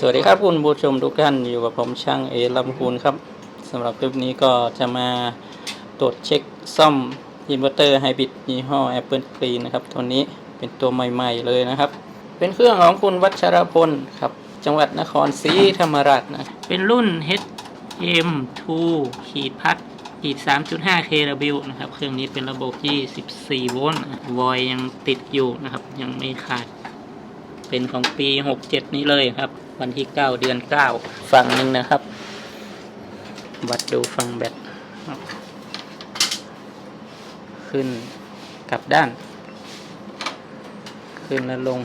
สวัสดีครับคุณผู้ชมทุกท่านอยู่กับผมช่างเอลำพูนครับสำหรับคลิปนี้ก็จะมาตรวจเช็คซ่อมอินเวอร์เตอร์ไฮบริดยี่ห้อ Apple Green นะครับตัวนี้เป็นตัวใหม่ๆเลยนะครับ เป็นเครื่องของคุณวัชรพลครับ จังหวัดนครศรีธรรมราชนะ เป็นรุ่น HM2 ขีดพัดขีด 3.5 kW นะครับ เครื่องนี้เป็นระบบ24โวลต์วอยยังติดอยู่นะครับ ยังไม่ขาด เป็นของปี 67 นี้เลยครับ วันที่9เดือน9ฝั่งหนึ่งนะครับ วัดดูฝั่งแบตครับขึ้นกลับด้าน ขึ้นแล้วลง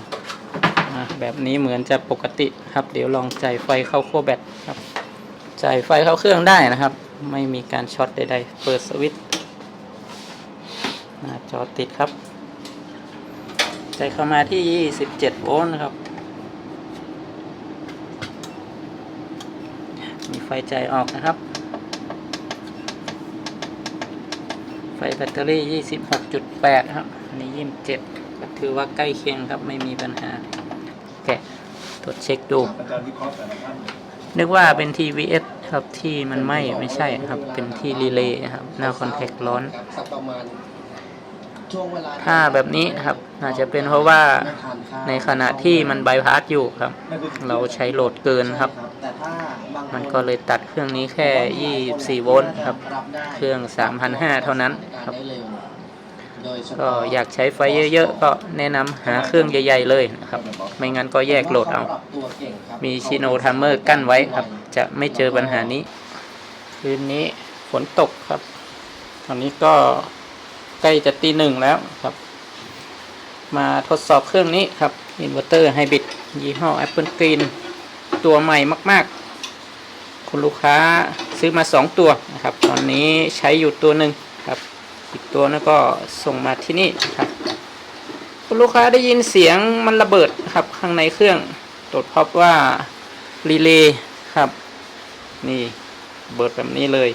แบบนี้เหมือนจะปกติครับ เดี๋ยวลองจ่ายไฟเข้าขั้วแบตครับจ่ายไฟเข้าเครื่องได้นะครับ ไม่มีการช็อตใดๆ เปิดสวิตช์จอติดครับ ใจเข้ามาที่ 27 โวลต์นะครับ ไฟใจออกนะครับ ไฟแบตเตอรี่ 26.8 ครับ อันนี้ 27 ก็ถือว่าใกล้เคียงครับไม่มีปัญหาแกะตรวจเช็คดู นึกว่าเป็น TVS ครับที่มันไหม่ไม่ใช่ครับ เป็นที่รีเลย์ครับ หน้าคอนแทคร้อน ถ้าแบบนี้ครับอาจจะเป็นเพราะว่าในขณะที่มันบายพาสอยู่ครับ เราใช้โหลดเกินครับ มันก็เลยตัดเครื่องนี้แค่ 24 โวลต์ครับ เครื่อง 3,500 เท่านั้นครับ ก็อยากใช้ไฟเยอะๆ ก็แนะนำหาเครื่องใหญ่ๆเลยนะครับ ไม่งั้นก็แยกโหลดเอา มีชิโนทัมเมอร์กั้นไว้ครับ จะไม่เจอปัญหานี้ คืนนี้ฝนตกครับ ตอนนี้ก็ใกล้จะตีหนึ่งแล้วครับ มาทดสอบเครื่องนี้ครับ อินเวอร์เตอร์ไฮบริดยี่ห้อ Apple Green ตัวใหม่มาก ๆ คุณลูกค้าซื้อมา 2 ตัวนะครับ ตอนนี้ใช้อยู่ตัวหนึ่งครับ อีกตัวนั้นก็ส่งมาที่นี่ครับ คุณลูกค้าได้ยินเสียงมันระเบิดครับข้างในเครื่องตรวจพบว่ารีเลย์ครับ นี่เบิดแบบนี้เลย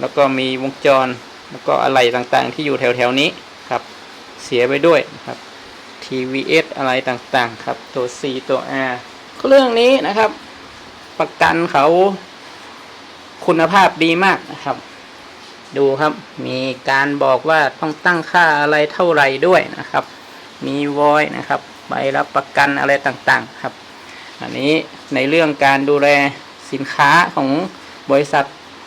แล้วก็มีวงจรแล้วก็อะไรต่างๆ ที่อยู่แถวๆนี้ครับ เสียไปด้วยครับ TVS อะไรต่างๆ ครับ ตัว C ตัว R เครื่องนี้นะครับ ประกันเขาคุณภาพดีมากนะครับ ดูครับ มีการบอกว่าต้องตั้งค่าอะไรเท่าไหร่ด้วยนะครับ มีวอยนะครับใบรับประกันอะไรต่างๆครับ อันนี้ในเรื่องการดูแลสินค้าของบริษัท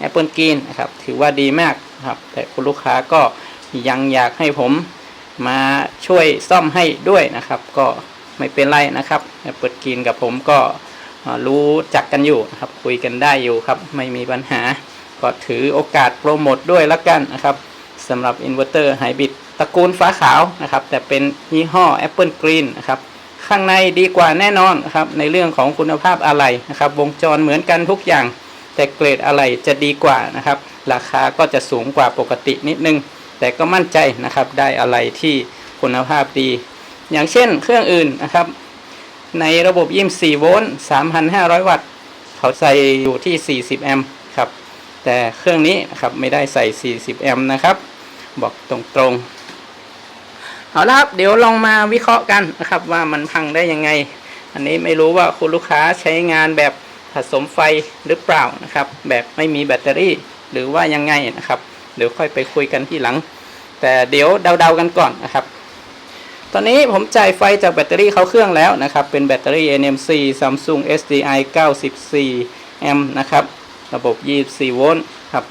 Apple Green นะครับ ถือว่าดีมากครับ แต่คุณลูกค้าก็ยังอยากให้ผมมาช่วยซ่อมให้ด้วยนะครับ ก็ไม่เป็นไรนะครับ Apple Green กับผมก็ รู้จักกันอยู่นะครับ คุยกันได้อยู่ครับ ไม่มีปัญหา ก็ถือโอกาสโปรโมทด้วยละกันนะครับสำหรับอินเวอร์เตอร์ไฮบริดตระกูลฟ้าขาวนะครับ แต่เป็นยี่ห้อ Apple Green นะครับ ข้างในดีกว่าแน่นอนนะครับ ในเรื่องของคุณภาพอะไหล่นะครับ วงจรเหมือนกันทุกอย่าง แต่เกรดอะไหล่จะดีกว่านะครับ ราคาก็จะสูงกว่าปกตินิดนึง แต่ก็มั่นใจนะครับ ได้อะไหล่ที่คุณภาพดี อย่างเช่นเครื่องอื่นนะครับ ในระบบ 24 โวลต์ 3,500 วัตต์ เขาใส่อยู่ที่ 40 แอมป์ครับ แต่เครื่องนี้นะครับไม่ได้ใส่ 40 แอมป์นะครับ บอกตรงๆ เอาละครับ เดี๋ยวลองมาวิเคราะห์กันนะครับว่ามันพังได้ยังไง อันนี้ไม่รู้ว่าคุณลูกค้าใช้งานแบบผสมไฟหรือเปล่านะครับ แบบไม่มีแบตเตอรี่หรือว่ายังไงนะครับ เดี๋ยวค่อยไปคุยกันที่หลัง แต่เดี๋ยวเดาๆกันก่อนนะครับ ตอนนี้ผมจ่ายไฟจากแบตเตอรี่เข้าเครื่องแล้วนะครับ เป็นแบตเตอรี่ NMC Samsung SDI 94แอมป์นะครับ ระบบ 24 โวลต์ครับ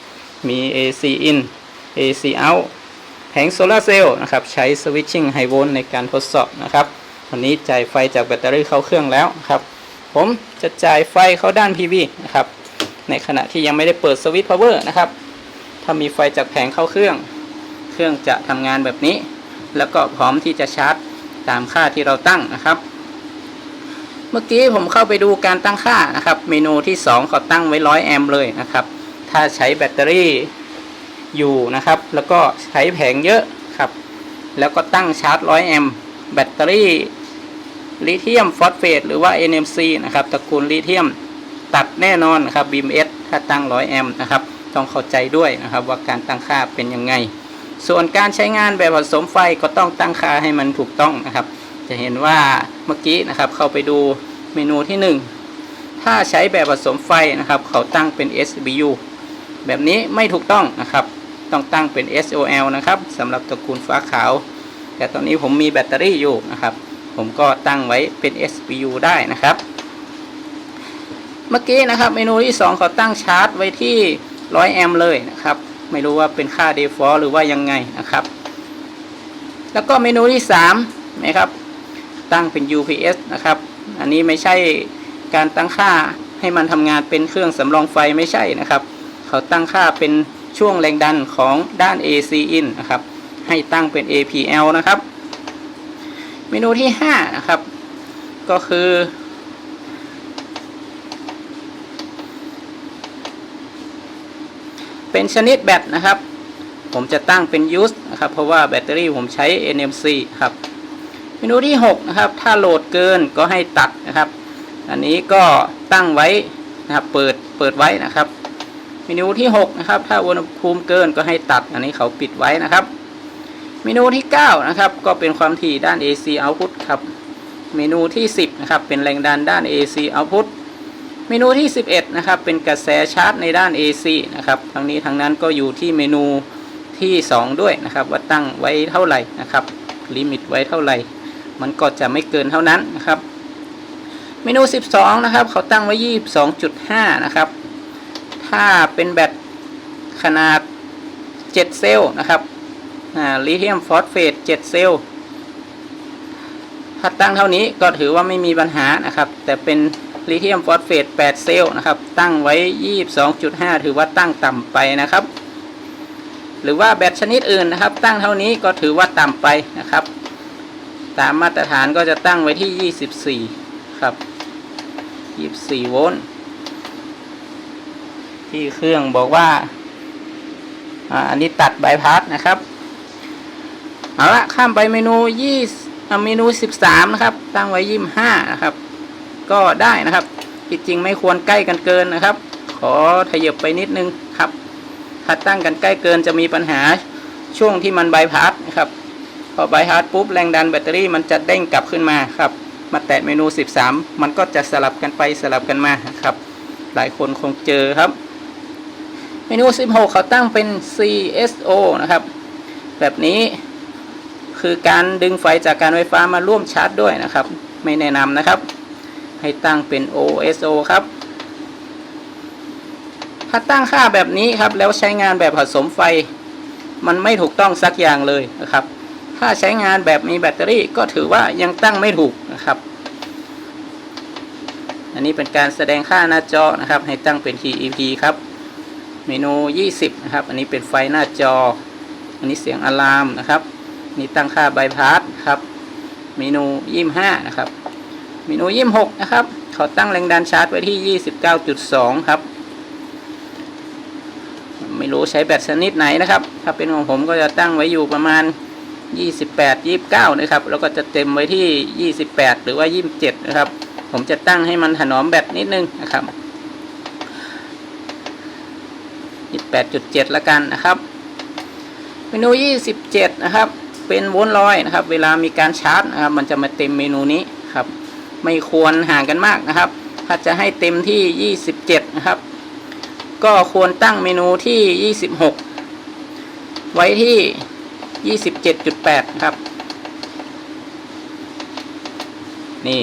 มี AC in AC out แผงโซลาร์เซลล์นะครับ ใช้ switching high volt ในการทดสอบนะครับวันนี้จ่ายไฟจากแบตเตอรี่เข้าเครื่องแล้วครับ ผมจะจ่ายไฟเข้าด้าน PV นะครับ ในขณะที่ยังไม่ได้เปิดสวิตช์ power นะครับ ถ้ามีไฟจากแผงเข้าเครื่อง เครื่องจะทำงานแบบนี้ แล้วก็พร้อมที่จะชาร์จตามค่าที่เราตั้งนะครับ เมื่อกี้ผมเข้าไปดูการตั้งค่านะครับ เมนูที่2เขาตั้งไว้ 100 แอมป์เลยนะครับ ถ้าใช้แบตเตอรี่อยู่นะครับ แล้วก็ใช้แผงเยอะครับ แล้วก็ตั้งชาร์จ 100 แอมป์แบตเตอรี่ลิเธียมฟอสเฟตหรือว่า NMC นะครับตระกูลลิเธียมตัดแน่นอนนะครับ BMS ถ้าตั้ง 100 แอมป์นะครับ ต้องเข้าใจด้วยนะครับว่าการตั้งค่าเป็นยังไง ส่วนการใช้งานแบบผสมไฟก็ต้องตั้งค่าให้มันถูกต้องนะครับ จะเห็นว่าเมื่อกี้นะครับเข้าไปดูเมนูที่ถ้าใช้แบบผสมไฟนะครับ เขาตั้งเป็น SBU แบบนี้ไม่ถูกต้องนะครับ ต้องตั้งเป็น SOL นะครับสำหรับตระกูลฟ้าขาว แต่ตอนนี้ผมมีแบตเตอรี่อยู่นะครับ ผมก็ตั้งไว้เป็น SBU ได้นะครับ เมื่อกี้นะครับเมนูที่ 2 เขาตั้งชาร์จไว้ที่ 100 แอมป์เลยนะครับ ไม่รู้ว่าเป็นค่า default หรือว่ายังไงนะครับ แล้วก็เมนูที่3นะครับ ตั้งเป็น UPS นะครับ อันนี้ไม่ใช่การตั้งค่าให้มันทำงานเป็นเครื่องสำรองไฟไม่ใช่นะครับ เขาตั้งค่าเป็นช่วงแรงดันของด้าน AC in นะครับ ให้ตั้งเป็น APL นะครับ เมนูที่5นะครับ ก็คือ เป็นชนิดแบตนะครับ ผมจะตั้งเป็น use นะครับ เพราะว่าแบตเตอรี่ผมใช้ NMC ครับ เมนูที่ 6 นะครับ ถ้าโหลดเกินก็ให้ตัดนะครับ อันนี้ก็ตั้งไว้นะครับเปิดเปิดไว้นะครับ เมนูที่ 6 นะครับ ถ้าอุณหภูมิเกินก็ให้ตัด อันนี้เขาปิดไว้นะครับ เมนูที่ 9 นะครับ ก็เป็นความถี่ด้าน AC output ครับ เมนูที่ 10 นะครับ เป็นแรงดันด้าน AC output เมนูที่ 11 นะครับ เป็นกระแสชาร์จในด้าน AC นะครับ ทั้งนี้ทั้งนั้นก็อยู่ที่เมนูที่ 2 ด้วยนะครับ ว่าตั้งไว้เท่าไหร่นะครับ ลิมิตไว้เท่าไหร่ มันก็จะไม่เกินเท่านั้นนะครับ เมนู 12 นะครับ เขาตั้งไว้ 22.5 นะครับ ถ้าเป็นแบตขนาด 7 เซลล์นะครับลิเธียมฟอสเฟต 7 เซลล์ถ้าตั้งเท่านี้ก็ถือว่าไม่มีปัญหานะครับ แต่เป็น ลิเธียมฟอสเฟต8 เซลล์นะครับ ตั้งไว้ 22.5 ถือว่าตั้งต่ำไปนะครับ หรือว่าแบตชนิดอื่นนะครับ ตั้งเท่านี้ก็ถือว่าต่ำไปนะครับ ตามมาตรฐานก็จะตั้งไว้ที่ 24 ครับ 24 โวลต์ที่เครื่องบอกว่าอันนี้ตัดบายพาสนะครับ เอาละข้ามไปเมนูยี่อ่าเมนู 13 นะครับ ตั้งไว้ 25 นะครับ ก็ได้นะครับจริงๆไม่ควรใกล้กันเกินนะครับ ขอขยับไปนิดนึงครับ ถ้าตั้งกันใกล้เกินจะมีปัญหาช่วงที่มันบายพาสนะครับ พอบายพาสปุ๊บแรงดันแบตเตอรี่มันจะเด้งกลับขึ้นมาครับ มาแตะเมนู 13 มันก็จะสลับกันไปสลับกันมาครับ หลายคนคงเจอครับ เมนู 16 เขาตั้งเป็น CSO นะครับ แบบนี้คือการดึงไฟจากการไฟฟ้ามาร่วมชาร์จด้วยนะครับ ไม่แนะนำนะครับ ให้ตั้งเป็น OSO ครับ ถ้าตั้งค่าแบบนี้ครับ แล้วใช้งานแบบผสมไฟ มันไม่ถูกต้องสักอย่างเลยนะครับ ถ้าใช้งานแบบมีแบตเตอรี่ก็ถือว่ายังตั้งไม่ถูกนะครับ อันนี้เป็นการแสดงค่าหน้าจอนะครับ ให้ตั้งเป็น TEP ครับ เมนู 20 นะครับ อันนี้เป็นไฟหน้าจอ อันนี้เสียงอะลามนะครับนี่ตั้งค่าบายพาสครับ เมนู 25 นะครับ มนู26นะครับเขาตั้งแรงดันชาร์จไว้ที่29.2ครับ ไม่รู้ใช้แบตชนิดไหนนะครับ ถ้าเป็นของผมก็จะตั้งไว้อยู่ประมาณ28 29นะครับ แล้วก็จะเต็มไว้ที่28หรือว่า27นะครับ ผมจะตั้งให้มันถนอมแบตนิดนึงนะครับ28.7ละกันนะครับเมนู27นะครับ เป็นวลต์ลอยนะครับ เวลามีการชาร์จนะครับ มันจะมาเต็มเมนูนี้ครับ ไม่ควรห่างกันมากนะครับ ถ้าจะให้เต็มที่ 27 นะครับ ก็ควรตั้งเมนูที่ 26 ไว้ที่ 27.8 ครับ นี่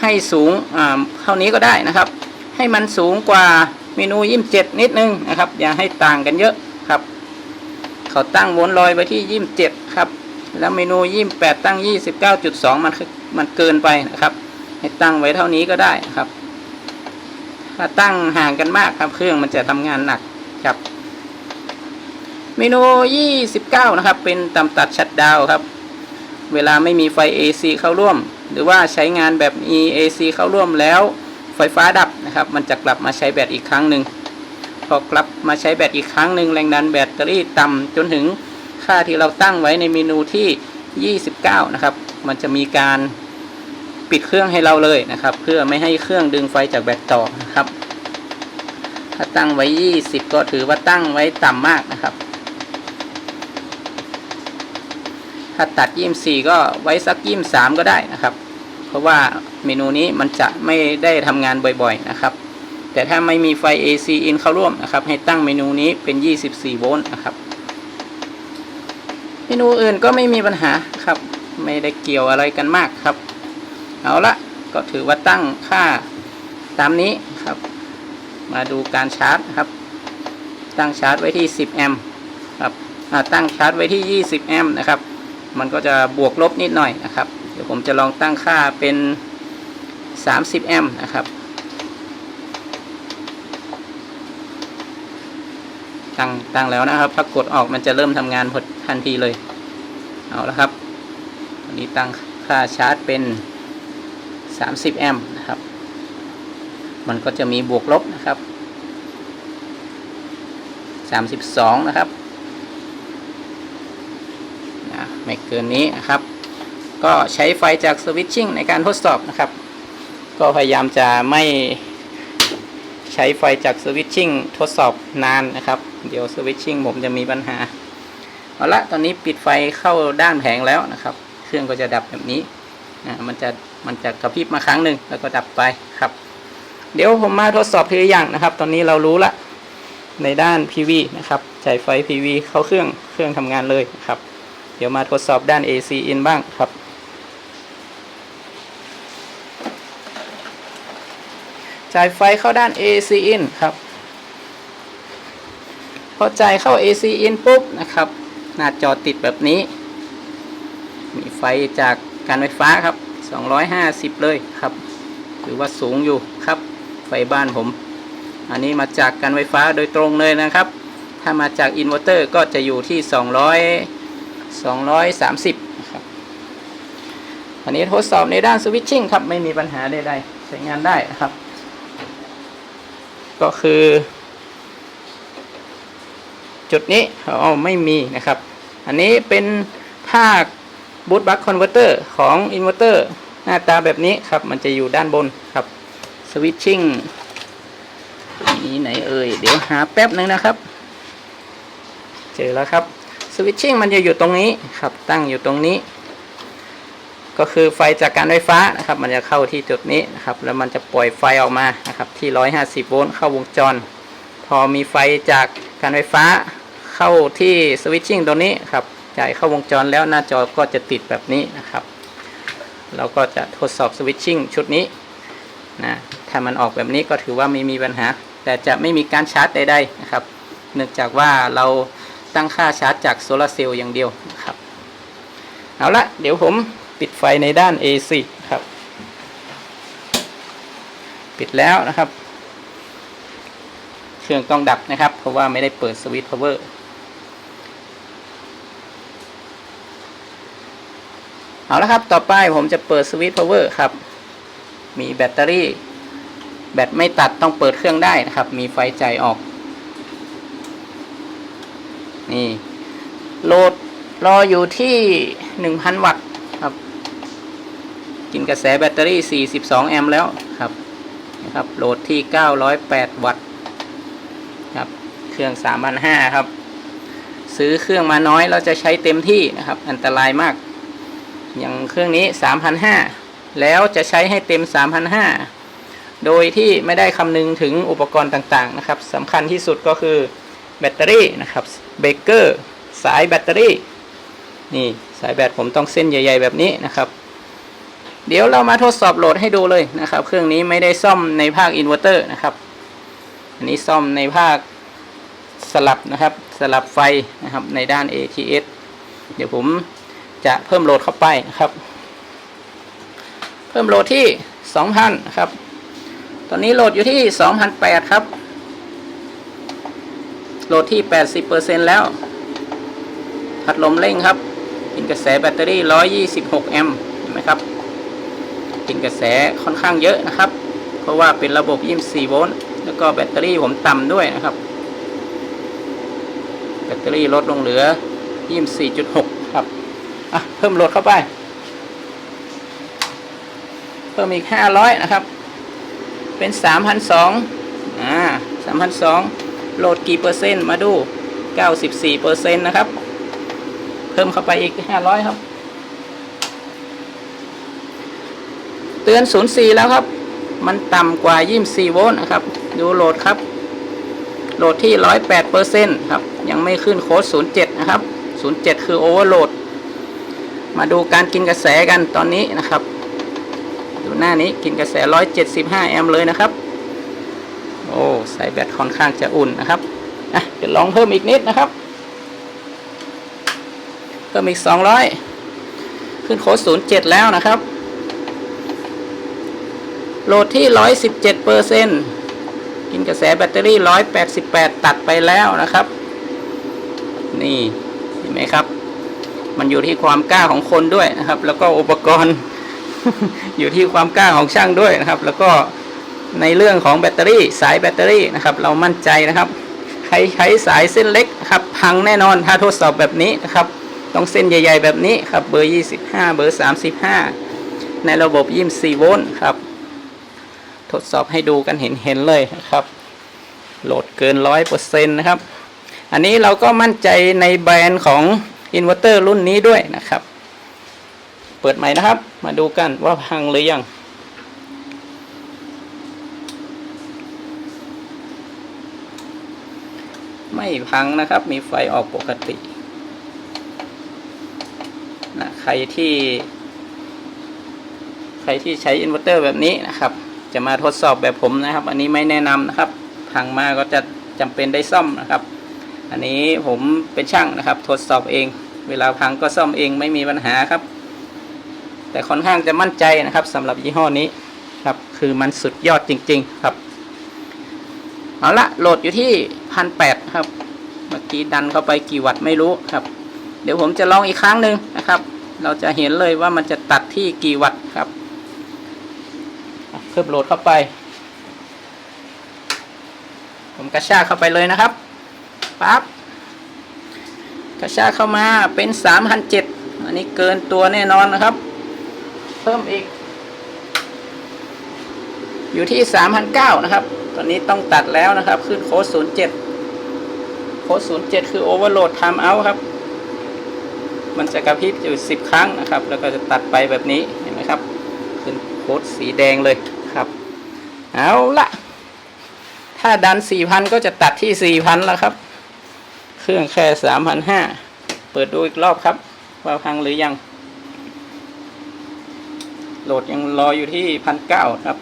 ให้สูงอ่าเท่านี้ก็ได้นะครับ ให้มันสูงกว่าเมนู 27 นิดนึงนะครับ อย่าให้ต่างกันเยอะครับ เขาตั้งวนลอยไว้ที่ 27 ครับ แล้วเมนู28ตั้ง29.2มันคือมันเกินไปนะครับ ให้ตั้งไว้เท่านี้ก็ได้ครับ ถ้าตั้งห่างกันมากครับ เครื่องมันจะทำงานหนักครับ เมนู29นะครับ เป็นตำตัดชัดดาวครับ เวลาไม่มีไฟ AC เข้าร่วม หรือว่าใช้งานแบบ EAC เข้าร่วมแล้ว ไฟฟ้าดับนะครับ มันจะกลับมาใช้แบตอีกครั้งหนึ่งพอกลับมาใช้แบตอีกครั้งหนึ่งแรงดันแบตเตอรี่ต่ำจนถึง ค่าที่เราตั้งไว้ในเมนูที่ 29 นะครับ มันจะมีการปิดเครื่องให้เราเลยนะครับ เพื่อไม่ให้เครื่องดึงไฟจากแบตต่อนะครับ ถ้าตั้งไว้ 20 ก็ถือว่าตั้งไว้ต่ำมากนะครับ ถ้าตัด 24 ก็ไว้สัก 23 ก็ได้นะครับ เพราะว่าเมนูนี้มันจะไม่ได้ทำงานบ่อยๆนะครับ แต่ถ้าไม่มีไฟ AC in เข้าร่วมนะครับ ให้ตั้งเมนูนี้เป็น 24 โวลต์นะครับ เมนูอื่นก็ไม่มีปัญหาครับ ไม่ได้เกี่ยวอะไรกันมากครับ เอาละก็ถือว่าตั้งค่าตามนี้ครับ มาดูการชาร์จครับ ตั้งชาร์จไว้ที่ 10 แอมป์ครับตั้งชาร์จไว้ที่ 20 แอมป์นะครับ มันก็จะบวกลบนิดหน่อยนะครับ เดี๋ยวผมจะลองตั้งค่าเป็น 30 แอมป์นะครับ ตั้งตั้งแล้วนะครับถ้ากดออกมันจะเริ่มทำงานพอทันทีเลย เอาละครับอันนี้ตั้งค่าชาร์จเป็น 30 แอมป์นะครับ มันก็จะมีบวกลบนะครับ 32 นะครับนะไม่เกินนี้นะครับ ก็ใช้ไฟจากสวิตชิ่งในการทดสอบนะครับ ก็พยายามจะไม่ใช้ไฟจากสวิตชิ่งทดสอบนานนะครับ เดี๋ยวสวิตชิ่งผมจะมีปัญหา เอาละตอนนี้ปิดไฟเข้าด้านแผงแล้วนะครับ เครื่องก็จะดับแบบนี้อ่ามันจะมันจะกระพริบมาครั้งหนึ่งแล้วก็ดับไปครับ เดี๋ยวผมมาทดสอบทีละอย่างนะครับ ตอนนี้เรารู้ละในด้าน PV นะครับจ่ายไฟ PV เข้าเครื่องเครื่องทำงานเลยครับ เดี๋ยวมาทดสอบด้าน AC in บ้างครับจ่ายไฟเข้าด้าน AC in ครับ พอจ่ายเข้า AC in ปุ๊บนะครับ หน้าจอติดแบบนี้ มีไฟจากการไฟฟ้าครับ 250 เลยครับถือว่าสูงอยู่ครับ ไฟบ้านผม อันนี้มาจากการไฟฟ้าโดยตรงเลยนะครับ ถ้ามาจากอินเวอร์เตอร์ก็จะอยู่ที่ 200 230นะครับอันนี้ทดสอบในด้านสวิตชิ่งครับ ไม่มีปัญหาใดๆใช้งานได้นะครับ ก็คือ จุดนี้อ๋อไม่มีนะครับ อันนี้เป็นภาคบูตบัคคอนเวอร์เตอร์ของอินเวอร์เตอร์หน้าตาแบบนี้ครับ มันจะอยู่ด้านบนครับสวิตชิ่งนี่ไหนเอ่ย เดี๋ยวหาแป๊บหนึ่งนะครับ เจอแล้วครับสวิตชิ่งมันจะอยู่ตรงนี้ครับ ตั้งอยู่ตรงนี้ ก็คือไฟจากการไฟฟ้านะครับ มันจะเข้าที่จุดนี้นะครับ แล้วมันจะปล่อยไฟออกมานะครับ ที่ 150 โวลต์เข้าวงจร อมีไฟจากการไฟฟ้าเข้าที่สวิตชิ่งตัวนี้ครับจ่ายเข้าวงจรแล้วหน้าจอก็จะติดแบบนี้นะครับ เราก็จะทดสอบสวิตชิ่งชุดนี้นะถ้ามันออกแบบนี้ก็ถือว่าไม่มีปัญหา แต่จะไม่มีการชาร์จใดๆนะครับ เนื่องจากว่าเราตั้งค่าชาร์จจากโซลาร์เซลล์อย่างเดียวครับเอาละเดี๋ยวผมปิดไฟในด้าน AC ครับ ปิดแล้วนะครับ เครื่องต้องดับนะครับ เพราะว่าไม่ได้เปิดสวิตช์พาวเวอร์เอาละครับ ต่อไปผมจะเปิดสวิตช์พาวเวอร์ครับ มีแบตเตอรี่ แบตไม่ตัดต้องเปิดเครื่องได้นะครับ มีไฟจ่ายออก นี่ โหลดรออยู่ที่ 1,000 วัตต์ครับ กินกระแสแบตเตอรี่ 42 แอมป์แล้วครับนะครับ โหลดที่ 908 วัตต์ ครับเครื่อง3,500ครับ ซื้อเครื่องมาน้อยเราจะใช้เต็มที่นะครับ อันตรายมาก อย่างเครื่องนี้3,500แล้วจะใช้ให้เต็ม3,500โดยที่ไม่ได้คำนึงถึงอุปกรณ์ต่างๆนะครับสำคัญที่สุดก็คือแบตเตอรี่นะครับเบรกเกอร์สายแบตเตอรี่นี่สายแบตผมต้องเส้นใหญ่ ๆ แบบนี้นะครับ เดี๋ยวเรามาทดสอบโหลดให้ดูเลยนะครับ เครื่องนี้ไม่ได้ซ่อมในภาคอินเวอร์เตอร์นะครับ อันนี้ซ่อมในภาค สลับนะครับสลับไฟนะครับในด้าน ATS เดี๋ยวผมจะเพิ่มโหลดเข้าไปนะครับ เพิ่มโหลดที่ 2,000นะครับ ตอนนี้โหลดอยู่ที่ 2,008ครับ โหลดที่ 80%แล้ว พัดลมเร่งครับกินกระแสแบตเตอรี่ 126 แอมป์เห็นไหมครับกินกระแสค่อนข้างเยอะนะครับ เพราะว่าเป็นระบบ 24 โวลต์ แล้วก็แบตเตอรี่ผมต่ำด้วยนะครับแบ ตเตอรี่ลดลงเหลือ 24.6 ครับ อะ เพิ่มโหลดเข้าไป เพิ่มอีก 500 นะครับ เป็น3,200อ่า3,200โหลดกี่เปอร์เซ็นต์ มาดู 94เปอร์เซ็นต์นะครับ เพิ่มเข้าไปอีก 500 ครับ เตือน 04 แล้วครับ มันต่ำกว่า 24 โวลต์นะครับ ดูโหลดครับ โหลดที่ 108เปอร์เซ็นต์ครับ ยังไม่ขึ้นโค้ด07 นะครับ 07 คือโอเวอร์โหลด มาดูการกินกระแสกันตอนนี้นะครับ ดูหน้านี้กินกระแส 175 แอมป์เลยนะครับ โอ้ใส่แบตค่อนข้างจะอุ่นนะครับอะเดี๋ยวลองเพิ่มอีกนิดนะครับ เพิ่มอีก 200 ขึ้นโค้ด07 แล้วนะครับ โหลดที่ 117เปอร์เซ็นต์กินกระแสแบตเตอรี่ 188 ตัดไปแล้วนะครับ นี่เห็นไหมครับ มันอยู่ที่ความกล้าของคนด้วยนะครับ แล้วก็อุปกรณ์ อยู่ที่ความกล้าของช่างด้วยนะครับ แล้วก็ในเรื่องของแบตเตอรี่สายแบตเตอรี่นะครับ เรามั่นใจนะครับใครใช้สายเส้นเล็กนะครับ พังแน่นอนถ้าทดสอบแบบนี้นะครับต้องเส้นใหญ่ ๆ แบบนี้ครับเบอร์ 25 เบอร์ 35 ในระบบ 24 โวลต์ครับ ทดสอบให้ดูกันเห็นเห็นๆเลยนะครับ โหลดเกิน 100%นะครับ อันนี้เราก็มั่นใจในแบรนด์ของอินเวอร์เตอร์รุ่นนี้ด้วยนะครับ เปิดใหม่นะครับ มาดูกันว่าพังหรือยังไม่พังนะครับ มีไฟออกปกตินะใครที่ ใครที่ใช้อินเวอร์เตอร์แบบนี้นะครับ จะมาทดสอบแบบผมนะครับ อันนี้ไม่แนะนำนะครับ พังมาก็จะจำเป็นได้ซ่อมนะครับ อันนี้ผมเป็นช่างนะครับทดสอบเอง เวลาพังก็ซ่อมเองไม่มีปัญหาครับ แต่ค่อนข้างจะมั่นใจนะครับสำหรับยี่ห้อนี้ครับคือมันสุดยอดจริง ๆ ครับเอาละโหลดอยู่ที่พันแปดครับเมื่อกี้ดันเข้าไปกี่วัตต์ไม่รู้ครับ เดี๋ยวผมจะลองอีกครั้งหนึ่งนะครับ เราจะเห็นเลยว่ามันจะตัดที่กี่วัตต์ครับเพิ่มโหลดเข้าไป ผมกระชากเข้าไปเลยนะครับปั๊บ กระชากเข้ามาเป็นสามพันเจ็ดอันนี้เกินตัวแน่นอนนะครับ เพิ่มอีก อยู่ที่สามพันเก้านะครับ ตอนนี้ต้องตัดแล้วนะครับ ขึ้นโค้ดศูนย์เจ็ดโค้ดศูนย์เจ็ดคือโอเวอร์โหลดไทม์เอาครับ มันจะกระพริบอยู่สิบครั้งนะครับ แล้วก็จะตัดไปแบบนี้เห็นไหมครับ ขึ้นโค้ดสีแดงเลยครับ เอาละถ้าดันสี่พันก็จะตัดที่สี่พันแล้วครับ เครื่องแค่สามพันห้าเปิดดูอีกรอบครับ ว่าพังหรือยัง โหลดยังรออยู่ที่พันเก้าครับ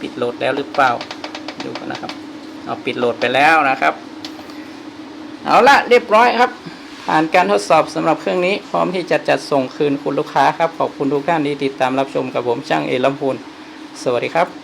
ปิดโหลดแล้วหรือเปล่า ดูกันนะครับ เอาปิดโหลดไปแล้วนะครับ เอาละเรียบร้อยครับ ผ่านการทดสอบสำหรับเครื่องนี้ พร้อมที่จะจัดส่งคืนคุณลูกค้าครับ ขอบคุณทุกท่านที่ติดตามรับชมกับผมช่างเอลำพูน สวัสดีครับ